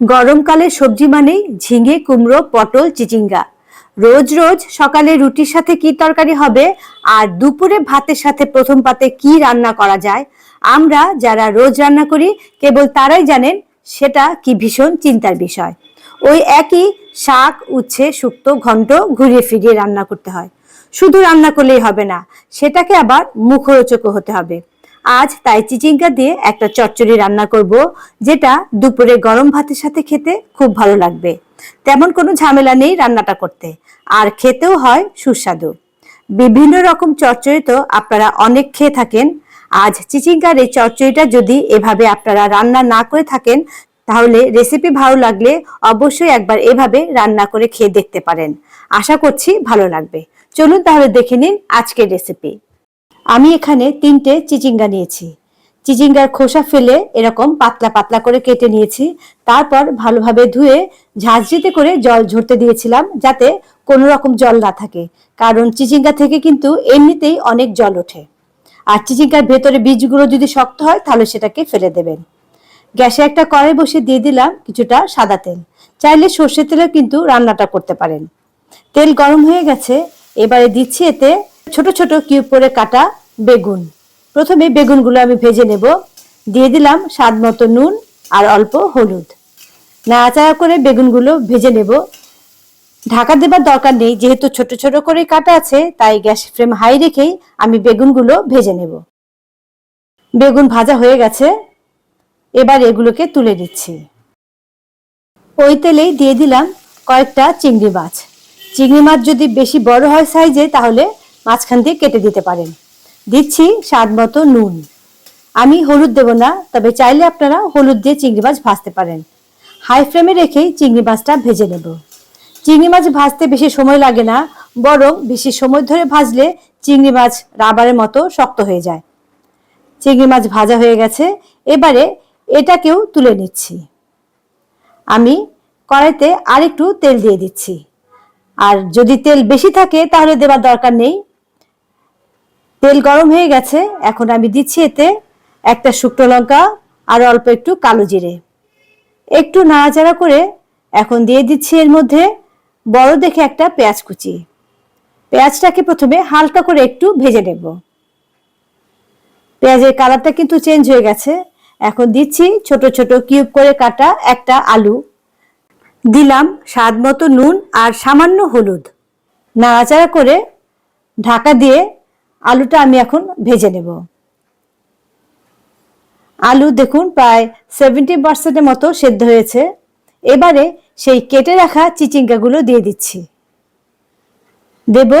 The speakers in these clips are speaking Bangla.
গরমকালে সবজি মানেই ঝিঙে, কুমড়ো, পটল, চিচিঙ্গা। রোজ রোজ সকালে রুটির সাথে কি তরকারি হবে? আর দুপুরে ভাতের সাথে প্রথম পাতে কি রান্না করা যায়? আমরা যারা রোজ রান্না করি, কেবল তারাই জানেন সেটা কি ভীষণ চিন্তার বিষয়। ওই একই শাক, উচ্ছে, শুক্তো, ঘন্ট ঘুরিয়ে ফিরিয়ে রান্না করতে হয়। শুধু রান্না করলেই হবে না, সেটাকে আবার মুখরোচকও হতে হবে। আজ তাই চিচিঙ্গা দিয়ে একটা চচ্চড়ি রান্না করব, যেটা দুপুরে গরম ভাতের সাথে খেতে খুব ভালো লাগবে। তেমন কোনো ঝামেলা নেই রান্নাটা করতে, আর খেতেও হয় সুস্বাদু। বিভিন্ন রকম চচ্চড়ি তো আপনারা অনেক খেয়ে থাকেন। আজ চিচিঙ্গার এই চচ্চড়িটা যদি এভাবে আপনারা রান্না না করে থাকেন, তাহলে রেসিপি ভালো লাগলে অবশ্যই একবার এভাবে রান্না করে খেয়ে দেখতে পারেন। আশা করছি ভালো লাগবে। চলুন তাহলে দেখে নিন আজকের রেসিপি আমি এখানে তিনটে চিচিঙ্গা নিয়েছি। চিচিঙ্গার খোসা ফেলে এরকম পাতলা পাতলা করে কেটে নিয়েছি। তারপর ভালোভাবে ধুয়ে ঝাঁঝরিতে করে জল ঝরতে দিয়েছিলাম যাতে কোনো রকম জল না থাকে। কারণ চিচিঙ্গা থেকে কিন্তু এমনিতেই অনেক জল ওঠে। আর চিচিঙ্গার ভেতরে বীজগুলো যদি শক্ত হয়, তাহলে সেটাকে ফেলে দেবেন। গ্যাসে একটা কড়াই বসে দিয়ে দিলাম কিছুটা সাদা তেল। চাইলে সর্ষের তেলে কিন্তু রান্নাটা করতে পারেন। তেল গরম হয়ে গেছে। এবারে দিচ্ছি এতে ছোট ছোট কিউব করে কাটা বেগুন। প্রথমে বেগুনগুলো আমি ভেজে নেব। দিয়ে দিলাম স্বাদ মতো নুন আর অল্প হলুদ। নাড়াচাড়া করে বেগুনগুলো ভেজে নেব। ঢাকা দেবার দরকার নেই, যেহেতু ছোট ছোট করে কাটা আছে, তাই গ্যাস ফ্লেম হাই রেখেই আমি বেগুনগুলো ভেজে নেব। বেগুন ভাজা হয়ে গেছে। এবার এগুলোকে তুলে দিচ্ছি ওই তেলেই দিয়ে দিলাম কয়েকটা চিংড়ি মাছ। চিংড়ি মাছ যদি বেশি বড় হয় সাইজে, তাহলে মাঝখান দিয়ে কেটে দিতে পারেন। দিচ্ছি স্বাদ মতো নুন। আমি হলুদ দেব না, তবে চাইলে আপনারা হলুদ দিয়ে চিংড়ি মাছ ভাজতে পারেন। হাই ফ্লেমে রেখেই চিংড়ি মাছটা ভেজে নেব। চিংড়ি মাছ ভাজতে বেশি সময় লাগে না, বরং বেশি সময় ধরে ভাজলে চিংড়ি মাছ রাবারের মতো শক্ত হয়ে যায়। চিংড়ি মাছ ভাজা হয়ে গেছে, এবারে এটাকেও তুলে নিচ্ছি। আমি কড়াইতে আরেকটু তেল দিয়ে দিচ্ছি। আর যদি তেল বেশি থাকে, তাহলে দেবার দরকার নেই। তেল গরম হয়ে গেছে, এখন আমি দিচ্ছি এতে একটা শুকনো লঙ্কা আর অল্প একটু কালো জিরে। একটু নাড়াচাড়া করে এখন দিয়ে দিচ্ছি এর মধ্যে বড় দেখে একটা পেঁয়াজ কুচি। পেঁয়াজটাকে প্রথমে হালকা করে একটু ভেজে নেব। পেঁয়াজের কালারটা কিন্তু চেঞ্জ হয়ে গেছে। এখন দিচ্ছি ছোট ছোট কিউব করে কাটা একটা আলু। দিলাম স্বাদ মতো নুন আর সামান্য হলুদ। নাড়াচাড়া করে ঢাকা দিয়ে আলুটা আমি এখন ভেজে নেব। আলু দেখুন প্রায় সেভেন্টি পার্সেন্টের মতো সেদ্ধ হয়েছে। এবারে সেই কেটে রাখা চিচিঙ্গাগুলো দিয়ে দিচ্ছি। দেব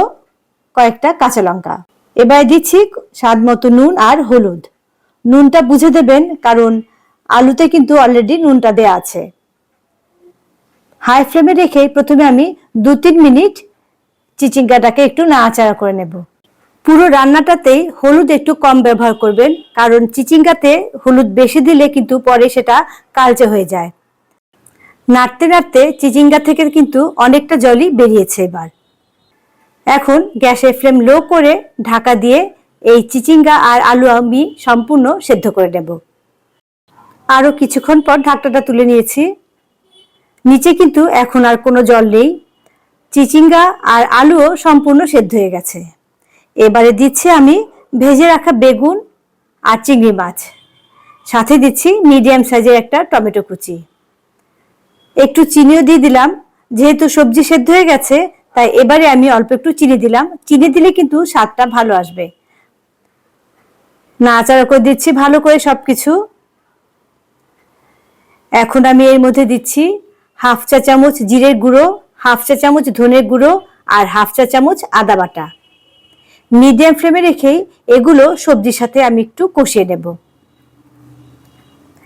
কয়েকটা কাঁচা লঙ্কা। এবারে দিচ্ছি স্বাদ মতো নুন আর হলুদ। নুনটা বুঝে দেবেন, কারণ আলুতে কিন্তু অলরেডি নুনটা দেয়া আছে। হাই ফ্লেমে রেখে প্রথমে আমি দু তিন মিনিট চিচিঙ্গাটাকে একটু নাড়াচাড়া করে নেব। পুরো রান্নাটাতেই হলুদ একটু কম ব্যবহার করবেন, কারণ চিচিঙ্গাতে হলুদ বেশি দিলে কিন্তু পরে সেটা কালচে হয়ে যায়। নাড়তে নাড়তে চিচিঙ্গা থেকে কিন্তু অনেকটা জলই বেরিয়েছে এবার। এখন গ্যাসের ফ্লেম লো করে ঢাকা দিয়ে এই চিচিঙ্গা আর আলু আমি সম্পূর্ণ সেদ্ধ করে নেব। আরও কিছুক্ষণ পর ঢাকটাটা তুলে নিয়েছি। নিচে কিন্তু এখন আর কোনো জল নেই। চিচিঙ্গা আর আলুও সম্পূর্ণ সেদ্ধ হয়ে গেছে। এবারে দিচ্ছি আমি ভেজে রাখা বেগুন আর চিংড়ি মাছ। সাথে দিচ্ছি মিডিয়াম সাইজের একটা টমেটো কুচি। একটু চিনিও দিয়ে দিলাম, যেহেতু সবজি সেদ্ধ হয়ে গেছে, তাই এবারে আমি অল্প একটু চিনি দিলাম। চিনি দিলে কিন্তু স্বাদটা ভালো আসবে। নাড়াচাড়া করে দিচ্ছি ভালো করে সবকিছু। এখন আমি এর মধ্যে দিচ্ছি হাফ চা চামচ জিরের গুঁড়ো, হাফ চা চামচ ধনের গুঁড়ো আর হাফ চা চামচ আদা বাটা। মিডিয়াম ফ্লেমে রেখেই এগুলো সবজির সাথে আমি একটু কষিয়ে নেব।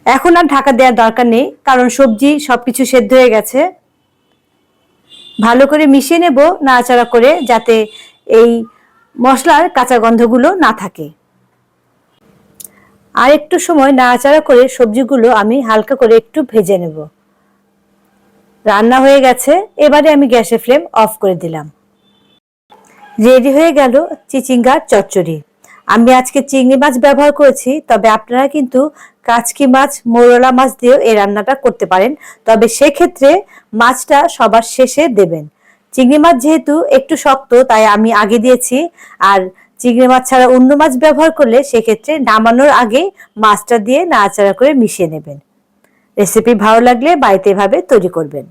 এখন আর ঢাকা দেওয়ার দরকার নেই, কারণ সবজি সবকিছু সেদ্ধ হয়ে গেছে। ভালো করে মিশিয়ে নেব, নাড়াচাড়া করে যাতে এই মশলার কাঁচা গন্ধগুলো না থাকে। আর একটু সময় নাড়াচাড়া করে সবজিগুলো আমি হালকা করে একটু ভেজে নেব। রান্না হয়ে গেছে, এবারে আমি গ্যাসের ফ্লেম অফ করে দিলাম। রেডি হয়ে গেল চিচিঙ্গার চচ্চড়ি। আমি আজকে চিংড়ি মাছ ব্যবহার করেছি, তবে আপনারা কিন্তু কাচকি মাছ, মোরলা মাছ দিয়েও এই রান্নাটা করতে পারেন। তবে সেক্ষেত্রে মাছটা সবার শেষে দেবেন। চিংড়ি মাছ যেহেতু একটু শক্ত, তাই আমি আগে দিয়েছি। আর চিংড়ি মাছ ছাড়া অন্য মাছ ব্যবহার করলে সেক্ষেত্রে নামানোর আগে মাছটা দিয়ে নাড়াচাড়া করে মিশিয়ে নেবেন। রেসিপি ভালো লাগলে বাড়িতে এভাবে তৈরি করবেন।